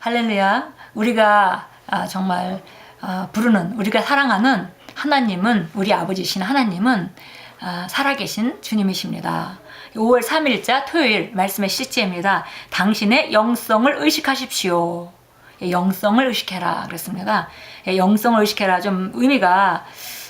할렐루야. 우리가 아, 정말 아, 부르는 우리가 사랑하는 하나님은 우리 아버지신 하나님은 아, 살아계신 주님이십니다. 5월 3일자 토요일 말씀의 실제입니다. 당신의 영성을 의식하십시오. 예, 영성을 의식해라 그랬습니다. 예, 영성을 의식해라 좀 의미가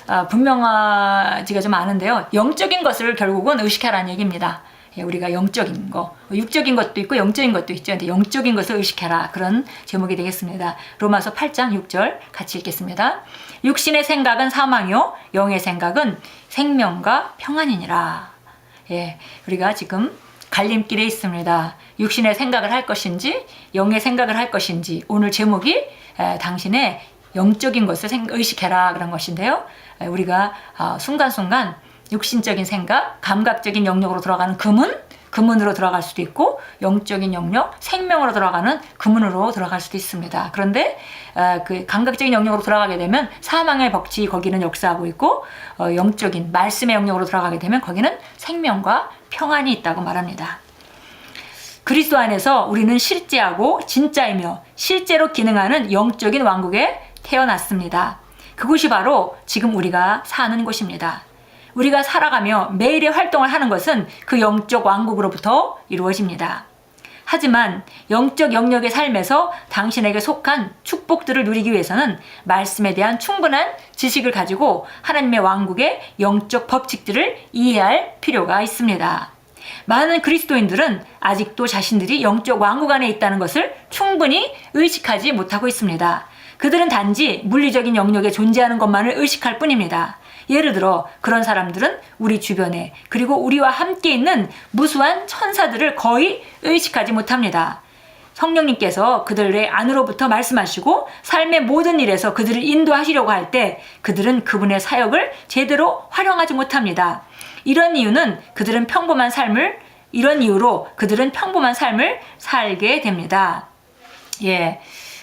아, 분명하지가 좀 않은데요. 영적인 것을 결국은 의식하라는 얘기입니다. 예, 우리가 영적인 거, 육적인 것도 있고 영적인 것도 있죠. 근데 영적인 것을 의식해라. 그런 제목이 되겠습니다. 로마서 8장 6절 같이 읽겠습니다. 육신의 생각은 사망이요, 영의 생각은 생명과 평안이니라. 예, 우리가 지금 갈림길에 있습니다. 육신의 생각을 할 것인지, 영의 생각을 할 것인지, 오늘 제목이 에, 당신의 영적인 것을 생- 의식해라 그런 것인데요. 에, 우리가 아, 순간순간 육신적인 생각, 감각적인 영역으로 들어가는 금은 금문으로 들어갈 수도 있고 영적인 영역, 생명으로 들어가는 금문으로 들어갈 수도 있습니다. 그런데 어, 그 감각적인 영역으로 들어가게 되면 사망의 법칙이 거기는 역사하고 있고 어, 영적인 말씀의 영역으로 들어가게 되면 거기는 생명과 평안이 있다고 말합니다. 그리스도 안에서 우리는 실제하고 진짜이며 실제로 기능하는 영적인 왕국에 태어났습니다. 그곳이 바로 지금 우리가 사는 곳입니다. 우리가 살아가며 매일의 활동을 하는 것은 그 영적 왕국으로부터 이루어집니다. 하지만 영적 영역의 삶에서 당신에게 속한 축복들을 누리기 위해서는 말씀에 대한 충분한 지식을 가지고 하나님의 왕국의 영적 법칙들을 이해할 필요가 있습니다. 많은 그리스도인들은 아직도 자신들이 영적 왕국 안에 있다는 것을 충분히 의식하지 못하고 있습니다. 그들은 단지 물리적인 영역에 존재하는 것만을 의식할 뿐입니다. 예를 들어 그런 사람들은 우리 주변에 그리고 우리와 함께 있는 무수한 천사들을 거의 의식하지 못합니다. 성령님께서 그들의 안으로부터 말씀하시고 삶의 모든 일에서 그들을 인도하시려고 할 때 그들은 그분의 사역을 제대로 활용하지 못합니다. 이런 이유는 그들은 평범한 삶을 이런 이유로 그들은 평범한 삶을 살게 됩니다. 예.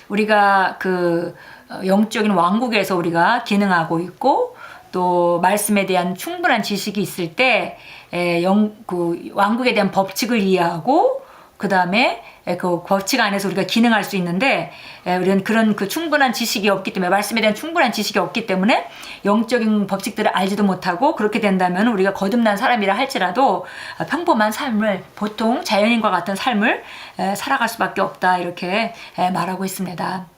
우리가 그 어, 영적인 왕국에서 우리가 기능하고 있고 또 말씀에 대한 충분한 지식이 있을 때 에, 영, 그 왕국에 대한 법칙을 이해하고 그 다음에 그 법칙 안에서 우리가 기능할 수 있는데 에, 우리는 그런 그 충분한 지식이 없기 때문에 말씀에 대한 충분한 지식이 없기 때문에 영적인 법칙들을 알지도 못하고 그렇게 된다면 우리가 거듭난 사람이라 할지라도 어, 평범한 삶을 보통 자연인과 같은 삶을 에, 살아갈 수밖에 없다 이렇게 에, 말하고 있습니다.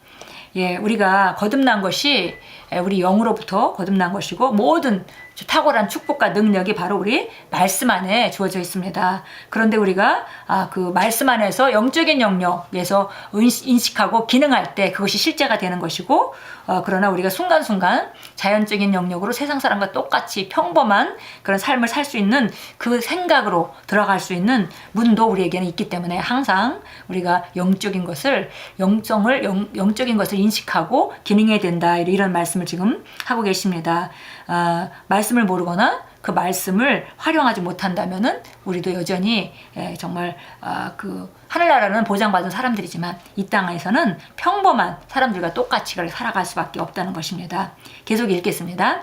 예, 우리가 거듭난 것이 에, 우리 영으로부터 거듭난 것이고 모든 탁월한 축복과 능력이 바로 우리 말씀 안에 주어져 있습니다. 그런데 우리가 아, 그 말씀 안에서 영적인 영역에서 인식- 인식하고 기능할 때 그것이 실제가 되는 것이고 어, 그러나 우리가 순간순간 자연적인 영역으로 세상 사람과 똑같이 평범한 그런 삶을 살 수 있는 그 생각으로 들어갈 수 있는 문도 우리에게는 있기 때문에 항상 우리가 영적인 것을 영성을 영, 영적인 것을 인식하고 기능해야 된다 이런 말씀을 지금 하고 계십니다. 아, 말씀을 모르거나 그 말씀을 활용하지 못한다면은 우리도 여전히 예, 정말 아, 그 하늘나라는 보장받은 사람들이지만 이 땅에서는 평범한 사람들과 똑같이 살아갈 수밖에 없다는 것입니다. 계속 읽겠습니다.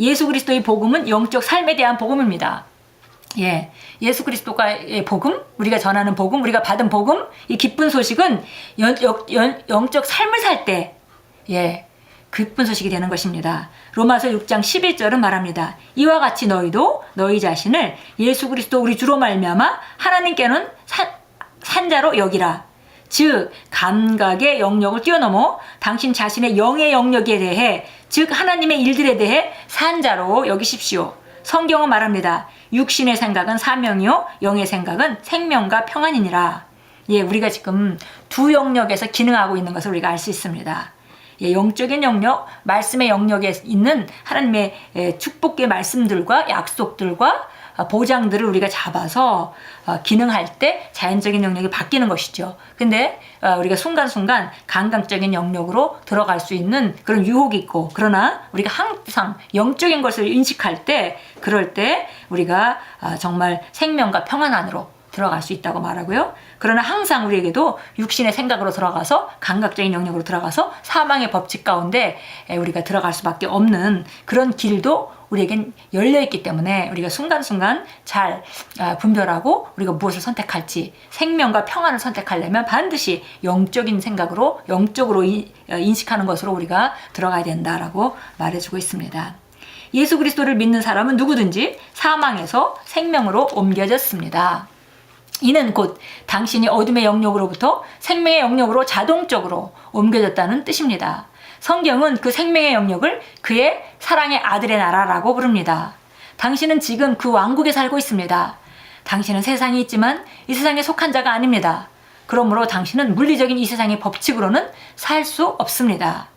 예수 그리스도의 복음은 영적 삶에 대한 복음입니다. 예, 예수 그리스도가의 복음, 우리가 전하는 복음, 우리가 받은 복음, 이 기쁜 소식은 연, 영, 연, 영적 삶을 살 때, 예, 기쁜 소식이 되는 것입니다. 로마서 6장 11절은 말합니다. 이와 같이 너희도 너희 자신을 예수 그리스도 우리 주로 말미암아 하나님께는 산, 산자로 여기라. 즉 감각의 영역을 뛰어넘어 당신 자신의 영의 영역에 대해 즉 하나님의 일들에 대해 산자로 여기십시오. 성경은 말합니다. 육신의 생각은 사명이요 영의 생각은 생명과 평안이니라. 예, 우리가 지금 두 영역에서 기능하고 있는 것을 우리가 알 수 있습니다. 예, 영적인 영역, 말씀의 영역에 있는 하나님의 예, 축복의 말씀들과 약속들과 아, 보장들을 우리가 잡아서 어, 기능할 때 자연적인 영역이 바뀌는 것이죠. 근데 어, 우리가 순간순간 감각적인 영역으로 들어갈 수 있는 그런 유혹이 있고 그러나 우리가 항상 영적인 것을 인식할 때 그럴 때 우리가 아, 정말 생명과 평안 안으로 들어갈 수 있다고 말하고요. 그러나 항상 우리에게도 육신의 생각으로 들어가서 감각적인 영역으로 들어가서 사망의 법칙 가운데 에, 우리가 들어갈 수밖에 없는 그런 길도 우리에겐 열려 있기 때문에 우리가 순간순간 잘 아, 분별하고 우리가 무엇을 선택할지 생명과 평안을 선택하려면 반드시 영적인 생각으로 영적으로 인- 어, 인식하는 것으로 우리가 들어가야 된다라고 말해주고 있습니다. 예수 그리스도를 믿는 사람은 누구든지 사망에서 생명으로 옮겨졌습니다. 이는 곧 당신이 어둠의 영역으로부터 생명의 영역으로 자동적으로 옮겨졌다는 뜻입니다. 성경은 그 생명의 영역을 그의 사랑의 아들의 나라라고 부릅니다. 당신은 지금 그 왕국에 살고 있습니다. 당신은 세상에 있지만 이 세상에 속한 자가 아닙니다. 그러므로 당신은 물리적인 이 세상의 법칙으로는 살 수 없습니다.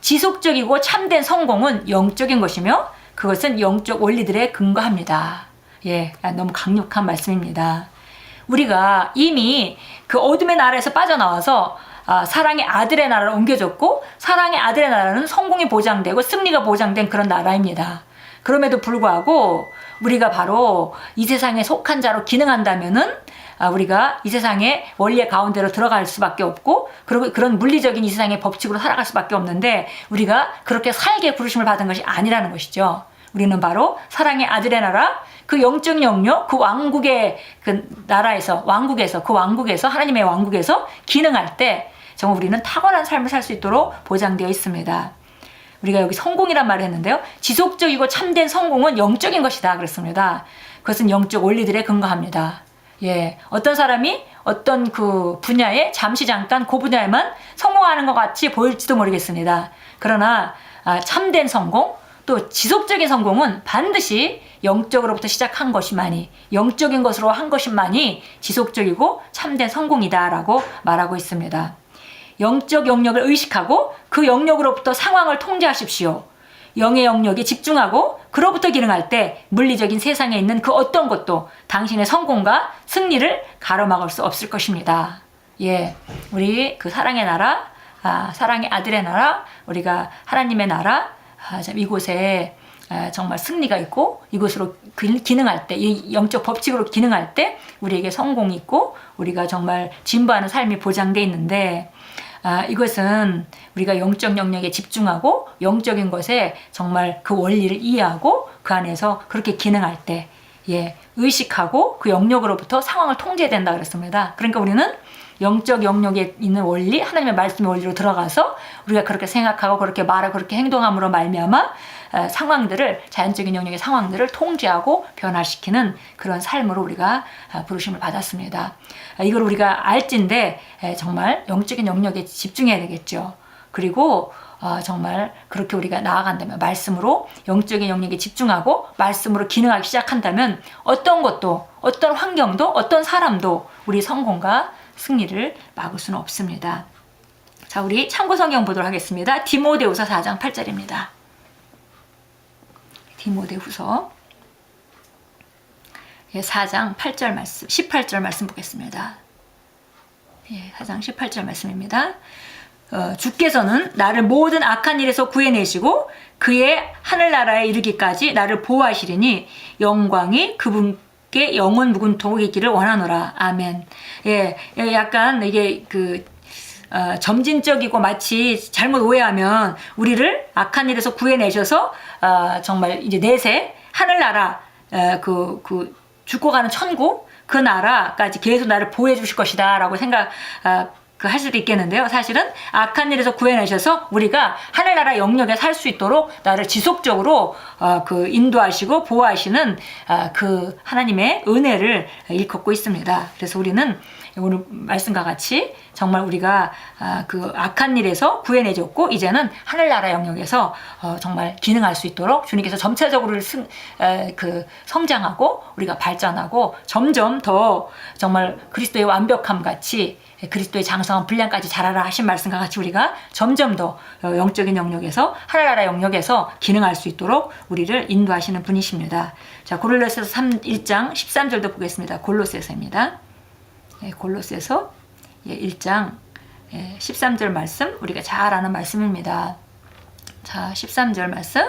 지속적이고 참된 성공은 영적인 것이며 그것은 영적 원리들에 근거합니다. 예, 아, 너무 강력한 말씀입니다. 우리가 이미 그 어둠의 나라에서 빠져나와서 아, 사랑의 아들의 나라로 옮겨졌고 사랑의 아들의 나라는 성공이 보장되고 승리가 보장된 그런 나라입니다. 그럼에도 불구하고 우리가 바로 이 세상에 속한 자로 기능한다면은 아, 우리가 이 세상의 원리의 가운데로 들어갈 수밖에 없고 그리고 그런 물리적인 이 세상의 법칙으로 살아갈 수밖에 없는데 우리가 그렇게 살게 부르심을 받은 것이 아니라는 것이죠. 우리는 바로 사랑의 아들의 나라 그 영적 영역 그 왕국의 그 나라에서 왕국에서 그 왕국에서 하나님의 왕국에서 기능할 때 정말 우리는 탁월한 삶을 살 수 있도록 보장되어 있습니다. 우리가 여기 성공이란 말을 했는데요. 지속적이고 참된 성공은 영적인 것이다 그랬습니다. 그것은 영적 원리들에 근거합니다. 예, 어떤 사람이 어떤 그 분야에 잠시 잠깐 그 분야에만 성공하는 것 같이 보일지도 모르겠습니다. 그러나 아, 참된 성공 또 지속적인 성공은 반드시 영적으로부터 시작한 것이만이 영적인 것으로 한 것이만이 지속적이고 참된 성공이다라고 말하고 있습니다. 영적 영역을 의식하고 그 영역으로부터 상황을 통제하십시오. 영의 영역에 집중하고 그로부터 기능할 때 물리적인 세상에 있는 그 어떤 것도 당신의 성공과 승리를 가로막을 수 없을 것입니다. 예, 우리 그 사랑의 나라, 아, 사랑의 아들의 나라, 우리가 하나님의 나라, 아, 참 이곳에 아, 정말 승리가 있고 이곳으로 기- 기능할 때, 이 영적 법칙으로 기능할 때 우리에게 성공이 있고 우리가 정말 진보하는 삶이 보장돼 있는데 아, 이것은 우리가 영적 영역에 집중하고 영적인 것에 정말 그 원리를 이해하고 그 안에서 그렇게 기능할 때, 예, 의식하고 그 영역으로부터 상황을 통제해야 된다 그랬습니다. 그러니까 우리는 영적 영역에 있는 원리, 하나님의 말씀의 원리로 들어가서 우리가 그렇게 생각하고 그렇게 말하고 그렇게 행동함으로 말미암아 어, 상황들을 자연적인 영역의 상황들을 통제하고 변화시키는 그런 삶으로 우리가 아, 부르심을 받았습니다. 아, 이걸 우리가 알진데 에, 정말 영적인 영역에 집중해야 되겠죠. 그리고 어, 정말 그렇게 우리가 나아간다면 말씀으로 영적인 영역에 집중하고 말씀으로 기능하기 시작한다면 어떤 것도 어떤 환경도 어떤 사람도 우리 성공과 승리를 막을 수는 없습니다. 자, 우리 참고 성경 보도록 하겠습니다. 디모데후서 4장 8절입니다. 디모데후서 예, 4장 8절 말씀, 18절 말씀 보겠습니다. 예, 4장 18절 말씀입니다. 어, 주께서는 나를 모든 악한 일에서 구해내시고 그의 하늘나라에 이르기까지 나를 보호하시리니 영광이 그분께 영원 무근토록 있기를 원하노라. 아멘. 예, 예, 약간 이게 그 어, 점진적이고 마치 잘못 오해하면 우리를 악한 일에서 구해내셔서 어, 정말 이제 내세 하늘나라 어, 그, 그 죽고 가는 천국 그 나라까지 계속 나를 보호해 주실 것이다라고 생각 어, 그 할 수도 있겠는데요. 사실은 악한 일에서 구해내셔서 우리가 하늘나라 영역에 살 수 있도록 나를 지속적으로 어, 그 인도하시고 보호하시는 어, 그 하나님의 은혜를 일컫고 있습니다. 그래서 우리는 오늘 말씀과 같이 정말 우리가 아, 그 악한 일에서 구해내줬고 이제는 하늘나라 영역에서 어, 정말 기능할 수 있도록 주님께서 점차적으로 그 성장하고 우리가 발전하고 점점 더 정말 그리스도의 완벽함 같이 그리스도의 장성한 분량까지 자라라 하신 말씀과 같이 우리가 점점 더 어, 영적인 영역에서 하늘나라 영역에서 기능할 수 있도록 우리를 인도하시는 분이십니다. 자 고릴로새서 3 1장 13절도 보겠습니다. 골로새서입니다. 예, 골로새서 예, 1장 예, 13절 말씀 우리가 잘 아는 말씀입니다. 자, 13절 말씀.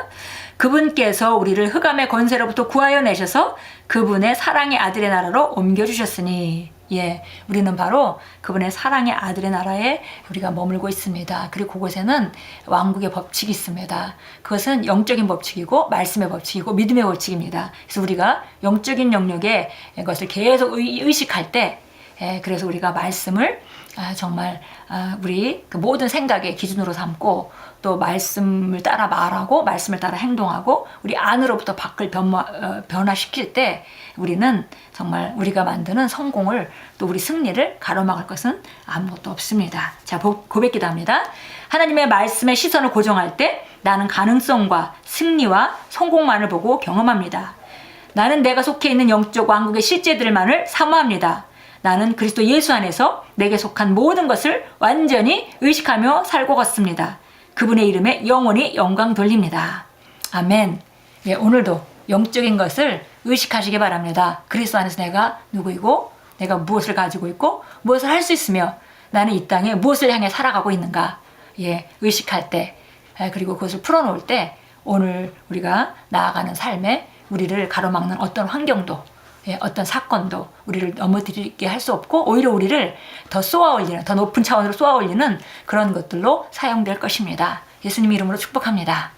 그분께서 우리를 흑암의 권세로부터 구하여 내셔서 그분의 사랑의 아들의 나라로 옮겨 주셨으니 예, 우리는 바로 그분의 사랑의 아들의 나라에 우리가 머물고 있습니다. 그리고 그곳에는 왕국의 법칙이 있습니다. 그것은 영적인 법칙이고 말씀의 법칙이고 믿음의 법칙입니다. 그래서 우리가 영적인 영역에 것을 계속 의, 의식할 때 예, 그래서 우리가 말씀을 아, 정말 아, 우리 그 모든 생각의 기준으로 삼고 또 말씀을 따라 말하고 말씀을 따라 행동하고 우리 안으로부터 밖을 변화, 어, 변화시킬 때 우리는 정말 우리가 만드는 성공을 또 우리 승리를 가로막을 것은 아무것도 없습니다. 자 고- 고백기도 합니다. 하나님의 말씀에 시선을 고정할 때 나는 가능성과 승리와 성공만을 보고 경험합니다. 나는 내가 속해 있는 영적 왕국의 실제들만을 사모합니다. 나는 그리스도 예수 안에서 내게 속한 모든 것을 완전히 의식하며 살고 걷습니다. 그분의 이름에 영원히 영광 돌립니다. 아멘. 예, 오늘도 영적인 것을 의식하시기 바랍니다. 그리스도 안에서 내가 누구이고 내가 무엇을 가지고 있고 무엇을 할 수 있으며 나는 이 땅에 무엇을 향해 살아가고 있는가 예, 의식할 때 예, 그리고 그것을 풀어놓을 때 오늘 우리가 나아가는 삶에 우리를 가로막는 어떤 환경도 예, 어떤 사건도 우리를 넘어뜨리게 할 수 없고 오히려 우리를 더 쏘아 올리는 더 높은 차원으로 쏘아 올리는 그런 것들로 사용될 것입니다. 예수님 이름으로 축복합니다.